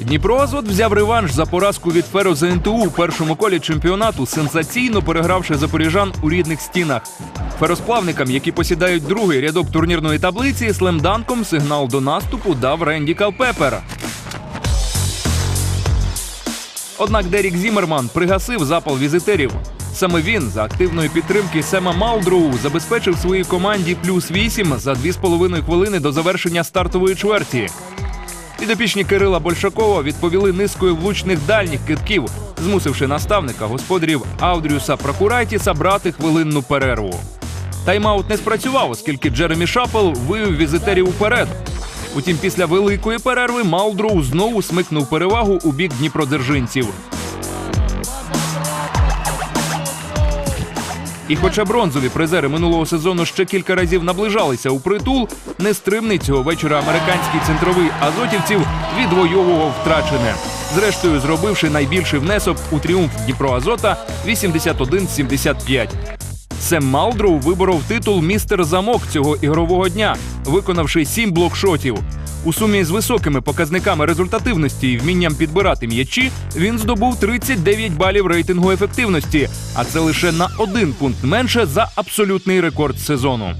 Дніпроазот взяв реванш за поразку від Феро ЗНТУ у першому колі чемпіонату, сенсаційно перегравши запоріжан у рідних стінах. Феросплавникам, які посідають другий рядок турнірної таблиці, слемданком сигнал до наступу дав Ренді Калпепер. Однак Дерік Зімерман пригасив запал візитерів. Саме він за активної підтримки Сема Малдроу забезпечив своїй команді плюс 8 за 2,5 хвилини до завершення стартової чверті. Підопічні Кирила Большакова відповіли низкою влучних дальніх китків, змусивши наставника господарів Аудріуса Прокурайтіса брати хвилинну перерву. Тайм-аут не спрацював, оскільки Джеремі Шапел вивів візитерів уперед. Утім, після великої перерви Малдроу знову смикнув перевагу у бік дніпродзержинців. І хоча бронзові призери минулого сезону ще кілька разів наближалися у притул, нестримний цього вечора американський центровий азотівців відвоював втрачене. Зрештою, зробивши найбільший внесок у тріумф Дніпроазота 81-75. Сем Малдроу виборов титул містер замок цього ігрового дня, виконавши сім блокшотів. У сумі з високими показниками результативності і вмінням підбирати м'ячі він здобув 39 балів рейтингу ефективності, а це лише на один пункт менше за абсолютний рекорд сезону.